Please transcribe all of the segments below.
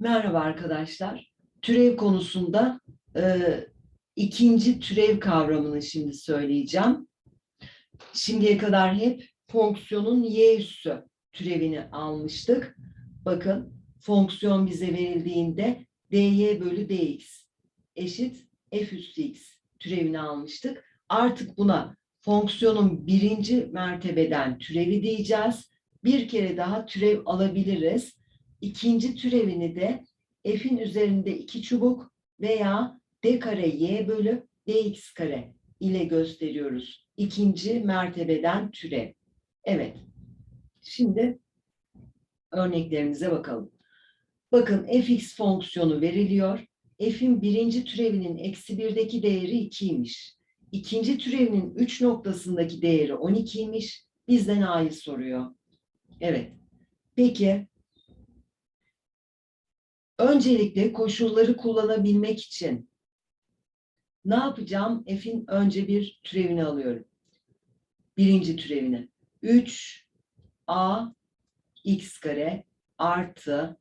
Merhaba arkadaşlar. Türev konusunda e, ikinci türev kavramını şimdi söyleyeceğim. Şimdiye kadar hep fonksiyonun y üssü türevini almıştık. Bakın fonksiyon bize verildiğinde dy bölü dx eşit f üssü x türevini almıştık. Artık buna fonksiyonun birinci mertebeden türevi diyeceğiz. Bir kere daha türev alabiliriz. İkinci türevini de f'in üzerinde iki çubuk veya d kare y bölü dx kare ile gösteriyoruz. İkinci mertebeden türev. Evet. Şimdi örneklerimize bakalım. Bakın fx fonksiyonu veriliyor. f'in birinci türevinin eksi birdeki değeri 2'ymiş. İkinci türevinin 3 noktasındaki değeri 12'ymiş. Bizden a'yı soruyor. Evet. Peki Öncelikle koşulları kullanabilmek için ne yapacağım? F'in önce bir türevini alıyorum. Birinci türevini. 3 a x kare artı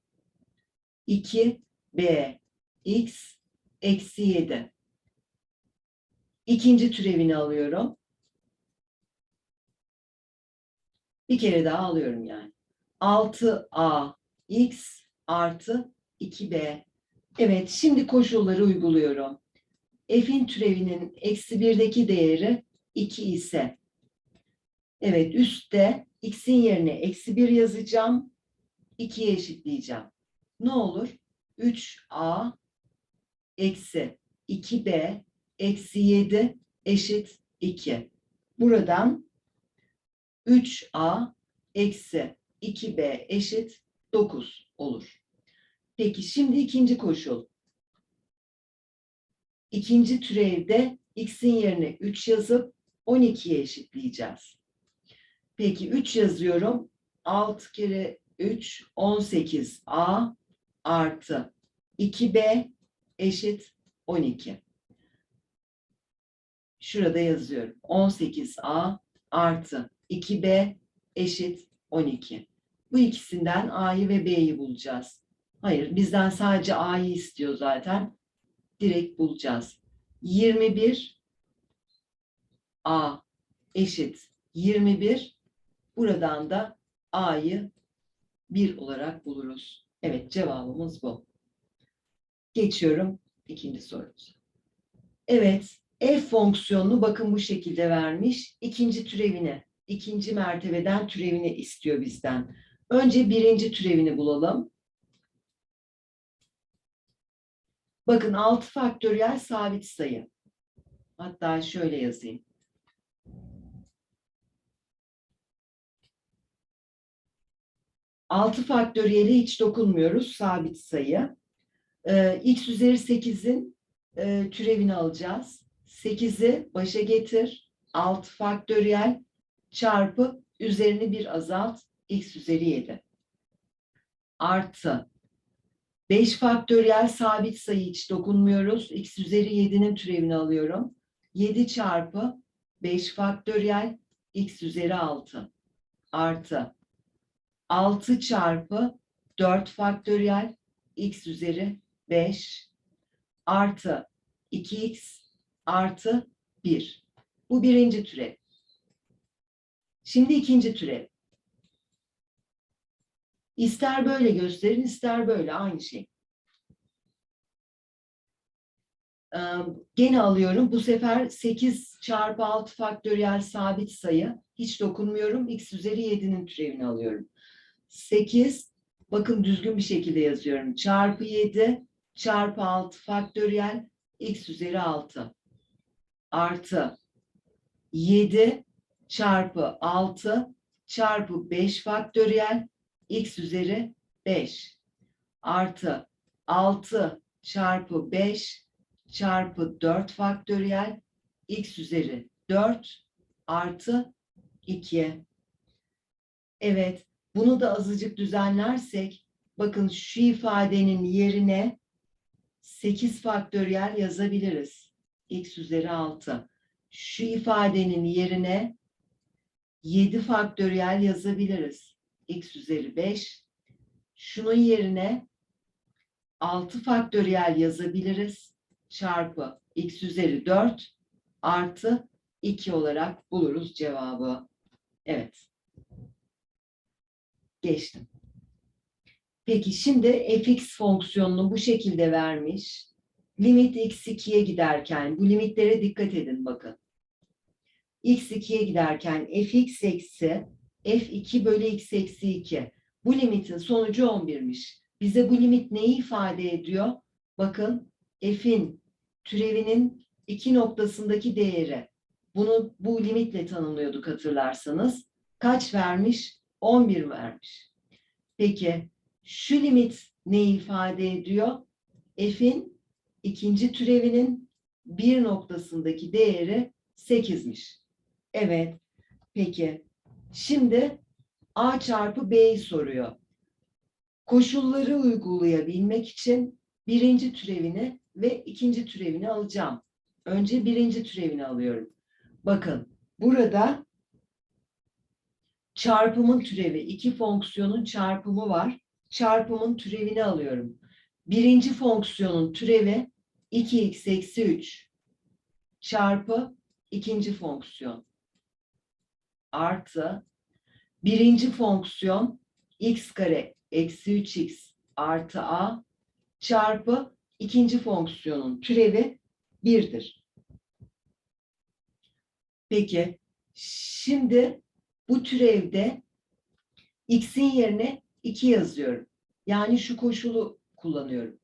2 b x eksi 7. İkinci türevini alıyorum. Bir kere daha alıyorum yani. 6a x artı 2b. Evet, şimdi koşulları uyguluyorum. F'in türevinin eksi birdeki değeri 2 ise, evet üstte x'in yerine eksi 1 yazacağım, 2'ye eşitleyeceğim. Ne olur? 3a eksi 2b eksi 7 eşit 2. Buradan 3a eksi 2b eşit 9 olur. Peki şimdi ikinci koşul. İkinci türevde x'in yerine 3 yazıp 12'ye eşitleyeceğiz. Peki 3 yazıyorum. 6 kere 3 18a artı 2b eşit 12. Şurada yazıyorum. 18a artı 2b eşit 12. Bu ikisinden a'yı ve b'yi bulacağız. Hayır, bizden sadece A'yı istiyor zaten. Direkt bulacağız. 21 A eşit 21. Buradan da A'yı 1 olarak buluruz. Evet, cevabımız bu. Geçiyorum ikinci sorumuza. Evet, f fonksiyonunu bakın bu şekilde vermiş. İkinci türevini, ikinci mertebeden türevini istiyor bizden. Önce birinci türevini bulalım. Bakın 6 faktöriyel sabit sayı. Hatta şöyle yazayım. Altı faktöriyeli hiç dokunmuyoruz. Sabit sayı. Ee, x üzeri 8'in e, türevini alacağız. 8'i başa getir. 6 faktöriyel çarpı üzerini bir azalt. x üzeri 7. Artı 5 faktöriyel sabit sayı hiç dokunmuyoruz. x üzeri 7'nin türevini alıyorum. 7 çarpı 5 faktöriyel x üzeri 6 artı 6 çarpı 4 faktöriyel x üzeri 5 artı 2x artı 1. Bu birinci türev. Şimdi ikinci türev. İster böyle gösterin, ister böyle aynı şey. Ee, gene alıyorum. Bu sefer 8 çarpı 6 faktöriyel sabit sayı. Hiç dokunmuyorum. X üzeri 7'nin türevini alıyorum. 8, bakın düzgün bir şekilde yazıyorum. Çarpı 7 çarpı 6 faktöriyel x üzeri 6 artı 7 çarpı 6 çarpı 5 faktöriyel x üzeri 5 artı 6 çarpı 5 çarpı 4 faktöriyel x üzeri 4 artı 2. Evet, bunu da azıcık düzenlersek, bakın şu ifadenin yerine 8 faktöriyel yazabiliriz. x üzeri 6. Şu ifadenin yerine 7 faktöriyel yazabiliriz x üzeri 5. Şunun yerine 6 faktöriyel yazabiliriz. Çarpı x üzeri 4 artı 2 olarak buluruz cevabı. Evet. Geçtim. Peki şimdi fx fonksiyonunu bu şekilde vermiş. Limit x2'ye giderken bu limitlere dikkat edin bakın. x2'ye giderken fx eksi f2 bölü x eksi 2. Bu limitin sonucu 11'miş. Bize bu limit neyi ifade ediyor? Bakın f'in türevinin iki noktasındaki değeri. Bunu bu limitle tanımlıyorduk hatırlarsanız. Kaç vermiş? 11 vermiş. Peki şu limit neyi ifade ediyor? F'in ikinci türevinin bir noktasındaki değeri 8'miş. Evet. Peki. Şimdi A çarpı B'yi soruyor. Koşulları uygulayabilmek için birinci türevini ve ikinci türevini alacağım. Önce birinci türevini alıyorum. Bakın burada çarpımın türevi, iki fonksiyonun çarpımı var. Çarpımın türevini alıyorum. Birinci fonksiyonun türevi 2x eksi 3 çarpı ikinci fonksiyon artı birinci fonksiyon x kare eksi 3x artı a çarpı ikinci fonksiyonun türevi 1'dir. Peki şimdi bu türevde x'in yerine 2 yazıyorum. Yani şu koşulu kullanıyorum.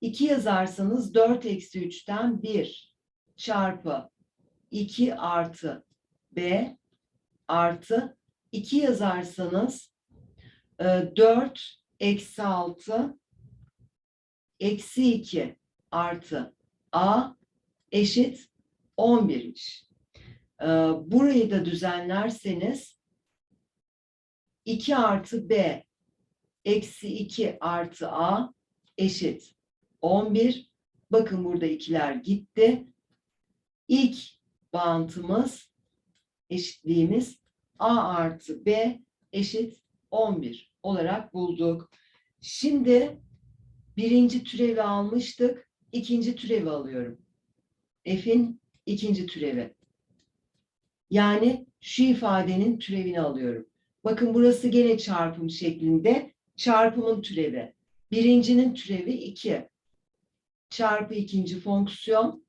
2 yazarsanız 4 eksi 3'ten 1 çarpı 2 artı b artı 2 yazarsanız e, 4 eksi 6 eksi 2 artı a eşit 11'miş. E, burayı da düzenlerseniz 2 artı b eksi 2 artı a eşit 11. Bakın burada ikiler gitti. İlk bağıntımız eşitliğimiz a artı b eşit 11 olarak bulduk. Şimdi birinci türevi almıştık. ikinci türevi alıyorum. F'in ikinci türevi. Yani şu ifadenin türevini alıyorum. Bakın burası gene çarpım şeklinde. Çarpımın türevi. Birincinin türevi 2 çarpı ikinci fonksiyon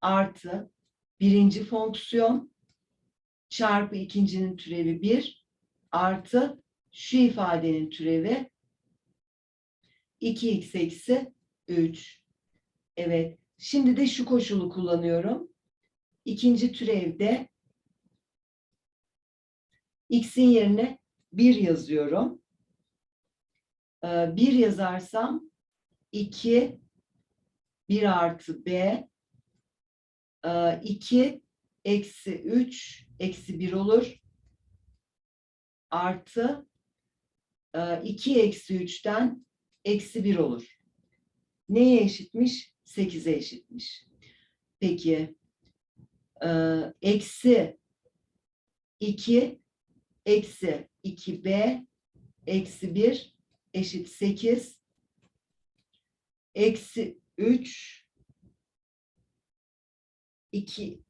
artı birinci fonksiyon çarpı ikincinin türevi 1 artı şu ifadenin türevi 2x eksi 3. Evet. Şimdi de şu koşulu kullanıyorum. İkinci türevde x'in yerine 1 yazıyorum. 1 yazarsam 2 1 artı b 2 eksi 3 eksi 1 olur. Artı 2 eksi 3'ten eksi 1 olur. Neye eşitmiş? 8'e eşitmiş. Peki eksi 2 eksi 2b eksi 1 eşit 8 eksi 3 2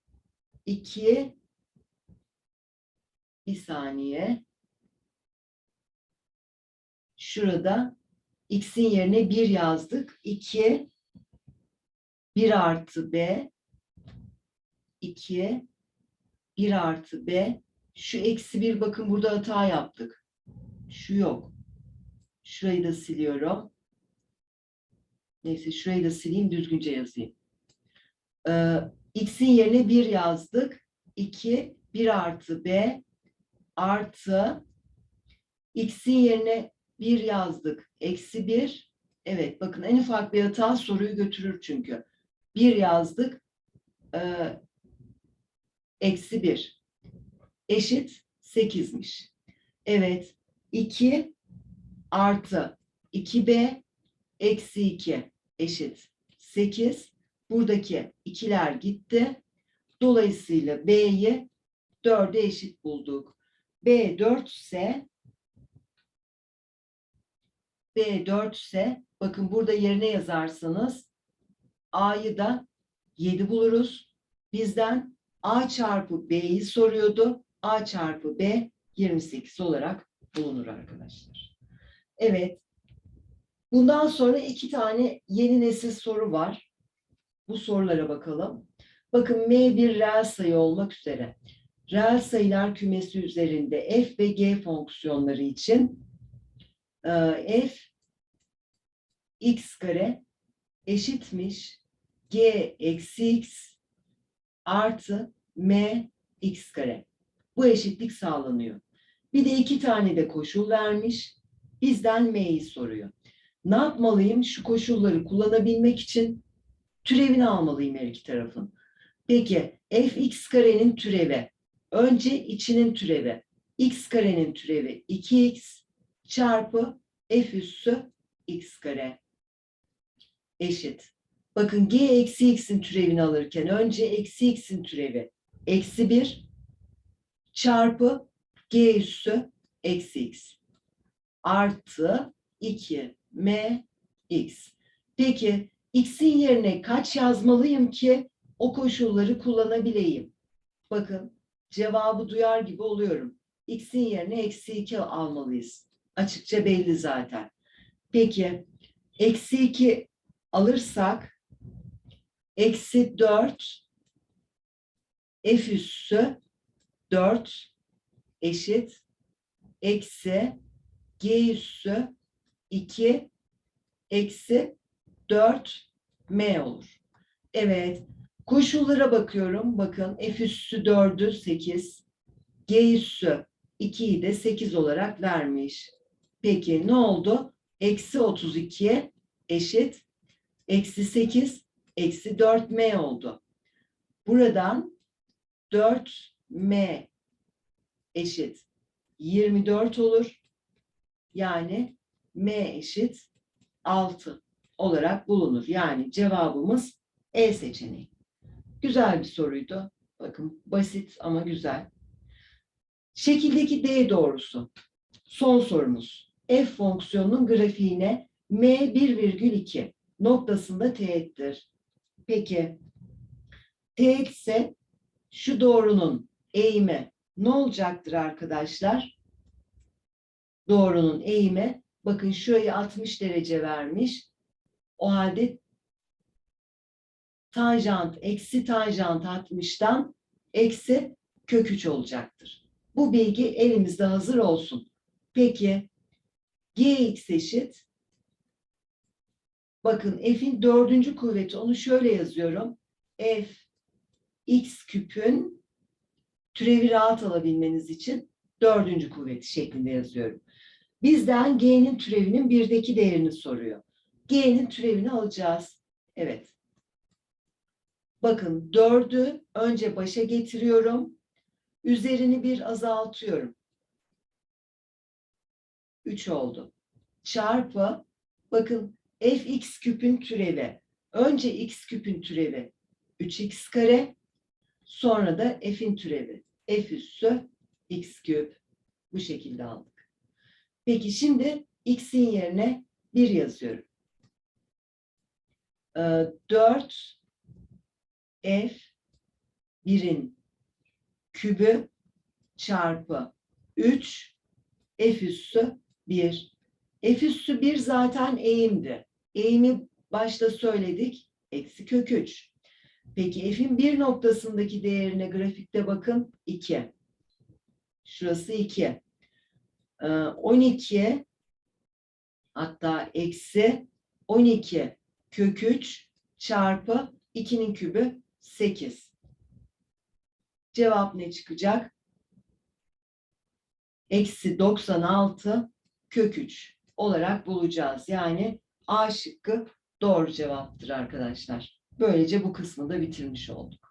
2 bir saniye şurada x'in yerine 1 yazdık. 2 1 artı b 2 1 artı b şu eksi 1 bakın burada hata yaptık. Şu yok. Şurayı da siliyorum. Neyse şurayı da sileyim düzgünce yazayım. Ee, x'in yerine 1 yazdık. 2, 1 artı b artı x'in yerine 1 yazdık. Eksi 1. Evet bakın en ufak bir hata soruyu götürür çünkü. 1 yazdık. E, eksi 1. Eşit 8'miş. Evet. 2 artı 2b eksi 2 eşit 8. Buradaki ikiler gitti. Dolayısıyla B'yi 4'e eşit bulduk. B 4 ise B 4 ise Bakın burada yerine yazarsanız A'yı da 7 buluruz. Bizden A çarpı B'yi soruyordu. A çarpı B 28 olarak bulunur arkadaşlar. Evet. Bundan sonra iki tane yeni nesil soru var. Bu sorulara bakalım. Bakın M bir reel sayı olmak üzere. Reel sayılar kümesi üzerinde f ve g fonksiyonları için e, f x kare eşitmiş g eksi x artı m x kare. Bu eşitlik sağlanıyor. Bir de iki tane de koşul vermiş. Bizden m'yi soruyor. Ne yapmalıyım? Şu koşulları kullanabilmek için türevini almalıyım her iki tarafın. Peki fx karenin türevi. Önce içinin türevi. x karenin türevi 2x çarpı f üssü x kare eşit. Bakın g eksi x'in türevini alırken önce eksi x'in türevi eksi 1 çarpı g üssü eksi x artı 2 m x. Peki x'in yerine kaç yazmalıyım ki o koşulları kullanabileyim? Bakın cevabı duyar gibi oluyorum. X'in yerine eksi 2 almalıyız. Açıkça belli zaten. Peki eksi 2 alırsak eksi 4 f üssü 4 eşit eksi g üssü 2 eksi 4 m olur. Evet. Koşullara bakıyorum. Bakın f üssü 4'ü 8. G üssü 2'yi de 8 olarak vermiş. Peki ne oldu? Eksi 32'ye eşit. Eksi 8 eksi 4m oldu. Buradan 4m eşit 24 olur. Yani m eşit 6 olarak bulunur. Yani cevabımız E seçeneği. Güzel bir soruydu. Bakın basit ama güzel. Şekildeki D doğrusu. Son sorumuz. F fonksiyonunun grafiğine M 1,2 noktasında teğettir. Peki teğet ise şu doğrunun eğimi ne olacaktır arkadaşlar? Doğrunun eğimi bakın şurayı 60 derece vermiş. O halde tanjant eksi tanjant 60'tan eksi kök 3 olacaktır. Bu bilgi elimizde hazır olsun. Peki gx eşit bakın f'in dördüncü kuvveti onu şöyle yazıyorum. f x küpün türevi rahat alabilmeniz için dördüncü kuvveti şeklinde yazıyorum. Bizden g'nin türevinin birdeki değerini soruyor. G'nin türevini alacağız. Evet. Bakın dördü önce başa getiriyorum. Üzerini bir azaltıyorum. 3 oldu. Çarpı bakın fx küpün türevi. Önce x küpün türevi 3x kare. Sonra da f'in türevi. f üssü x küp. Bu şekilde aldık. Peki şimdi x'in yerine 1 yazıyorum. Ee, 4 f 1'in kübü çarpı 3 f üssü 1. F üssü 1 zaten eğimdi. Eğimi başta söyledik. Eksi kök 3. Peki f'in bir noktasındaki değerine grafikte bakın 2. Şurası 2. Ee, 12'ye hatta eksi 12 kök 3 çarpı 2'nin kübü 8. Cevap ne çıkacak? Eksi 96 kök 3 olarak bulacağız. Yani A şıkkı doğru cevaptır arkadaşlar. Böylece bu kısmı da bitirmiş olduk.